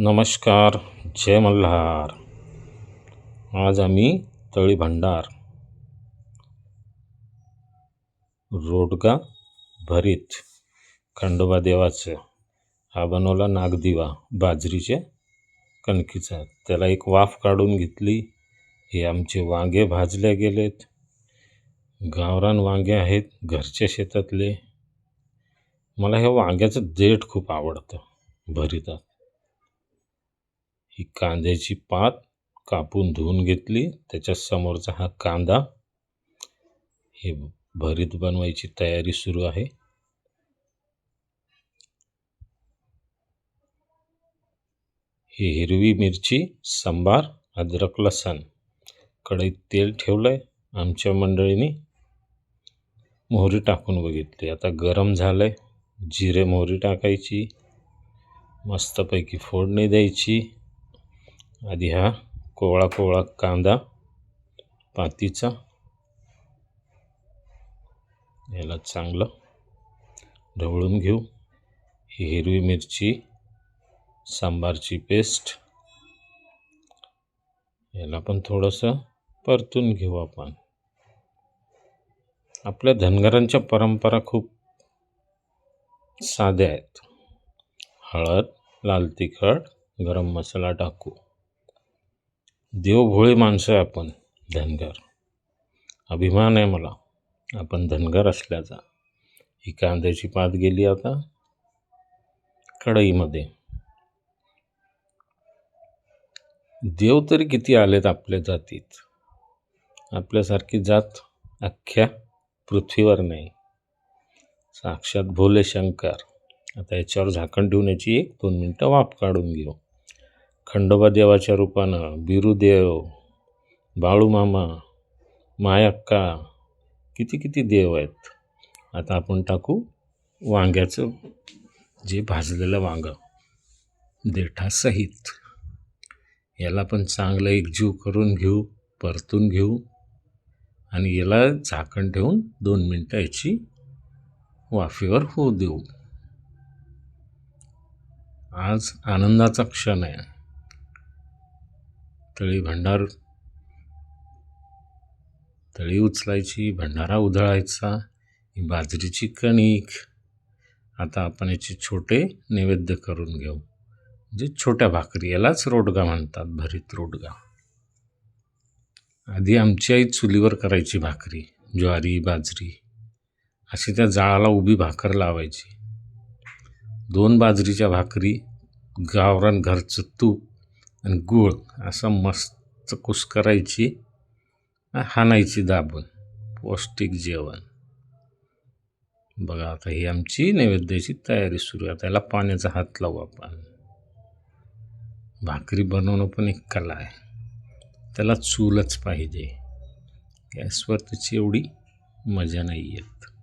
नमस्कार जय मल्हार. आज आम्ही तळी भंडार. रोडगा भरीत खंडोबा देवाचं हा बनवला नागदिवा बाजरीच्या कणकीचा. त्याला एक वाफ काढून घेतली. हे आमचे वांगे भाजले गेलेत. गावरान वांगे आहेत घरच्या शेतातले. मला हे वांग्याचं देठ खूप आवडतं भरीतात. ही कांद्याची पात कापून धुवून घेतली. त्याच्यासमोरचा हा कांदा. हे भरीत बनवायची तयारी सुरू आहे. ही हिरवी मिरची सांबार अद्रक लसण. कढईत तेल ठेवलंय आमच्या मंडळीने. मोहरी टाकून बघितली. आता गरम झालंय. जिरे मोहरी टाकायची. मस्तपैकी फोडणी द्यायची. आधी हा कोवळा कोवळा कांदा पातीचा. याला चांगलं ढवळून घेऊ. ही हिरवी मिरची सांबारची पेस्ट. याला पण थोडंसं परतून घेऊ आपण. आपल्या धनगरांच्या परंपरा खूप साध्या आहेत. हळद लाल तिखट गरम मसाला टाकू. देवभोळे माणसं आहे आपण धनगर. अभिमान आहे मला. आपण धनगर असल्याचा. ही कांद्याची पात गेली आता कढईमध्ये. देव तरी किती आलेत आपल्या जातीत. आपल्यासारखी जात अख्ख्या पृथ्वीवर नाही. साक्षात भोले शंकर. आता याच्यावर झाकण ठेवण्याची एक दोन मिनटं वाफ काढून घेऊ. खंडोबा देवाच्या रूपानं बिरुदेव बाळूमामा मायक्का किती किती देव आहेत. आता आपण टाकू वांग्याचं जे भाजलेलं वांगं देठासहित. याला पण चांगलं एकजीव करून घेऊ परतून घेऊ आणि याला झाकण ठेवून दोन मिनटं याची वाफेवर होऊ देऊ. आज आनंदाचा क्षण आहे. तळी भंडार तळी उचलायची भंडारा उधळायचा ही बाजरीची कणिक. आता आपण याचे छोटे नैवेद्य करून घेऊ. म्हणजे छोट्या भाकरी यालाच रोडगा म्हणतात भरीत रोडगा. आधी आमची आई चुलीवर करायची भाकरी ज्वारी बाजरी. अशी त्या जाळाला उभी भाकर लावायची. दोन बाजरीच्या भाकरी गावरान घरचं तूप आणि गूळ असं मस्त कुस करायची हाणायची दाबून. पौष्टिक जेवण. बघा आता ही आमची नैवेद्याची तयारी सुरू आहे. त्याला पाण्याचा हात लावू आपण. भाकरी बनवणं पण एक कला आहे. त्याला चूलच पाहिजे. गॅसवर त्याची एवढी मजा नाही येत.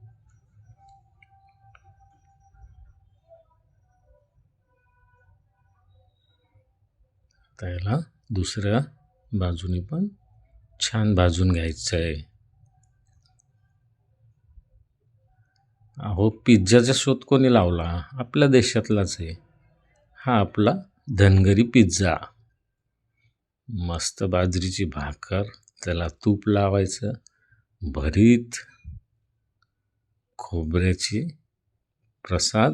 त्याला दुसऱ्या बाजूने पण छान भाजून घ्यायचं आहे अहो पिझ्झाचा शोध कोणी लावला? आपल्या देशातलाच आहे. हा आपला धनगरी पिझ्झा. मस्त बाजरीची भाकर त्याला तूप लावायचं भरीत खोबऱ्याची प्रसाद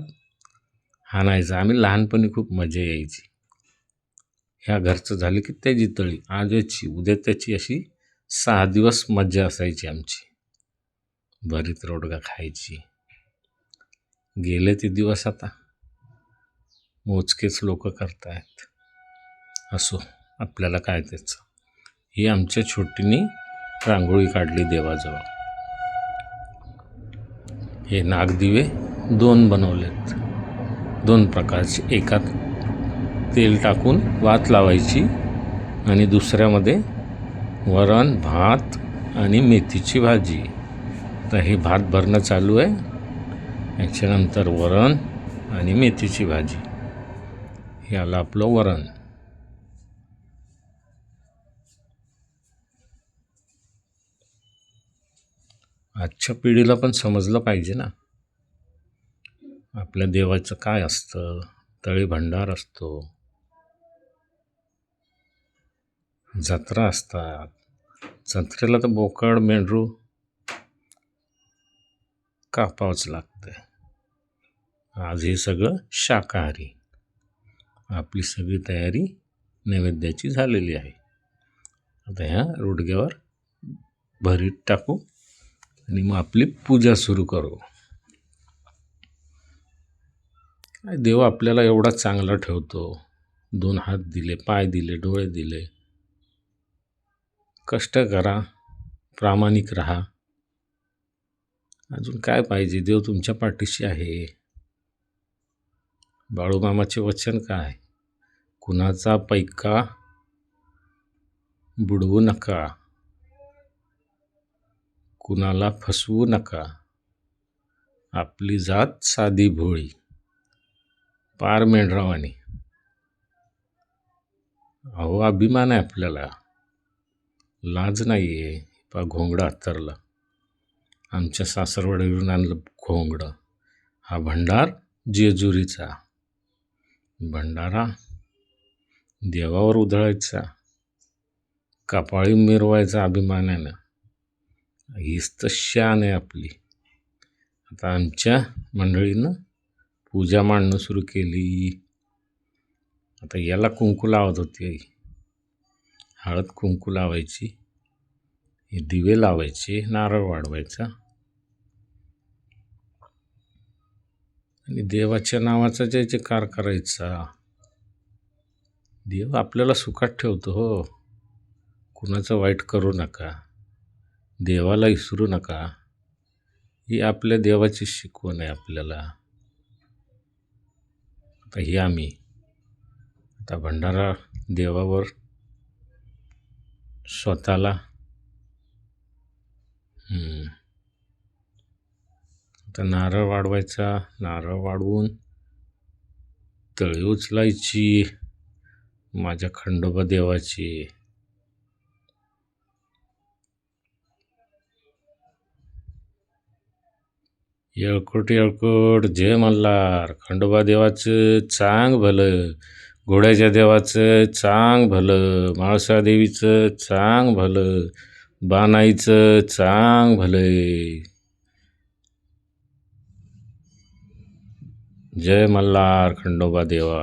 हाणायचा आम्ही लहानपणी खूप मजा यायची. ह्या घरचं झालं की त्याची तळी आज याची उद्या त्याची अशी सहा दिवस मज्जा असायची आमची. भरीत रोडगा खायची. गेले ते दिवस आता. मोजकेच लोक करतायत. असो आपल्याला काय त्याचं? ही आमच्या छोटीने रांगोळी काढली देवाजवळ. हे नागदिवे दोन बनवलेत. दोन प्रकारचे. एकात तेल टाकून वात लावायची आणि दुसऱ्यामध्ये वरण भात आणि मेथीची भाजी. तर हे भात भरणं चालू आहे. याच्यानंतर वरण आणि मेथीची भाजी. हे आलं आपलं वरण. आजच्या पिढीला पण समजलं पाहिजे ना. आपल्या देवाचं काय असतं? तळी भंडार असतो. जत्रा असतात. जत्रेला तर बोकड मेंढरू कापावंच लागतं आज हे सगळं शाकाहारी. आपली सगळी तयारी नैवेद्याची झालेली आहे. आता ह्या रोडग्यावर भरीत टाकू आणि मग आपली पूजा सुरू करू. देव आपल्याला एवढा चांगला ठेवतो. दोन हात दिले पाय दिले डोळे दिले. कष्ट करा प्रामाणिक राहा. अजून काय पाहिजे? देव तुमच्या पाठीशी आहे. बाळूमामाचे वचन काय? कुणाचा पैका बुडवू नका. कुणाला फसवू नका. आपली जात साधी भोळी. पार मेंढरावानी. अहो अभिमान आहे आपल्याला. लाज नाही आहे पा घोंगडा अत्तरला. आमच्या सासरवडीवरून आणलं घोंगडं. हा भंडार जेजुरीचा. भंडारा देवावर उधळायचा. कपाळी मिरवायचा अभिमानानं. हीच तर शान आहे आपली. आता आमच्या मंडळीनं पूजा मांडणं सुरू केली. आता याला कुंकू लावत होती आई. हळद कुंकू लावायची हे दिवे लावायचे नारळ वाढवायचा. आणि देवाच्या नावाचा जे जयकार करायचा. देव आपल्याला सुखात ठेवतो हो. कुणाचं वाईट करू नका. देवाला विसरू नका. ही आपल्या देवाची शिकवण आहे आपल्याला. आता ही आम्ही आता भंडारा देवावर स्वतःला. हम्म. आता नारळ वाढवायचा. नारळ वाढवून तळी उचलायची. माझ्या खंडोबा देवाची. येळकोट येळकोट. जय मल्हार. खंडोबा देवाचं चांग भलं. घोड्याच्या देवाचं चांग भलं माळसा देवीचं चांग भलं बानाईचं चांग भलंय जय मल्हार खंडोबा देवा.